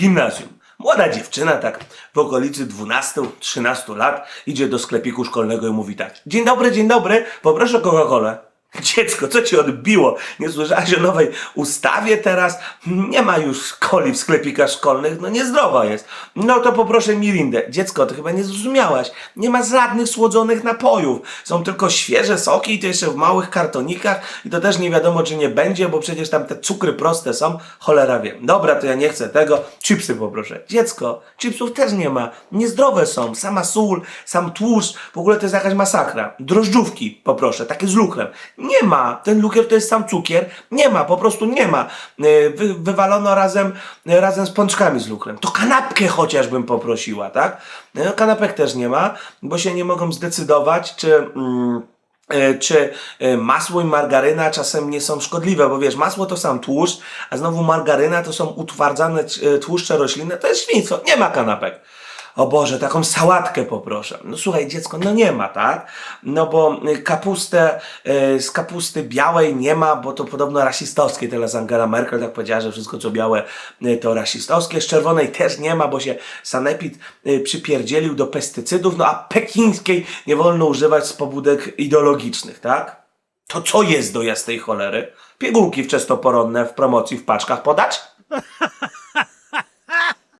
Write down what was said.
Gimnazjum. Młoda dziewczyna, tak w okolicy 12-13 lat, idzie do sklepiku szkolnego i mówi tak. Dzień dobry, dzień dobry, poproszę Coca-Colę. Dziecko, co ci odbiło? Nie słyszałaś o nowej ustawie teraz? Nie ma już coli w sklepikach szkolnych, no niezdrowa jest. No to poproszę Mirindę. Dziecko, ty chyba nie zrozumiałaś. Nie ma żadnych słodzonych napojów. Są tylko świeże soki i to jeszcze w małych kartonikach i to też nie wiadomo czy nie będzie, bo przecież tam te cukry proste są. Cholera wie. Dobra, to ja nie chcę tego. Chipsy poproszę. Dziecko, chipsów też nie ma. Niezdrowe są. Sama sól, sam tłuszcz. W ogóle to jest jakaś masakra. Drożdżówki poproszę, takie z lukrem. Nie ma. Ten lukier to jest sam cukier. Nie ma, po prostu nie ma. Yy, Wy, wywalono razem, yy, razem z pączkami z lukrem. To kanapkę chociażbym poprosiła, tak? No, kanapek też nie ma, bo się nie mogą zdecydować, czy... Mm, E, czy e, masło i margaryna czasem nie są szkodliwe, bo wiesz, masło to sam tłuszcz, a znowu margaryna to są utwardzane e, tłuszcze roślinne, to jest świństwo, nie ma kanapek. O Boże, taką sałatkę poproszę. No słuchaj, dziecko, no nie ma, tak? No bo y, kapustę y, z kapusty białej nie ma, bo to podobno rasistowskie. Teraz Angela Merkel tak powiedziała, że wszystko co białe y, to rasistowskie. Z czerwonej też nie ma, bo się sanepid y, przypierdzielił do pestycydów, no a pekińskiej nie wolno używać z pobudek ideologicznych, tak? To co jest do jasnej cholery? Pigułki wczesnoporonne w promocji w paczkach podać?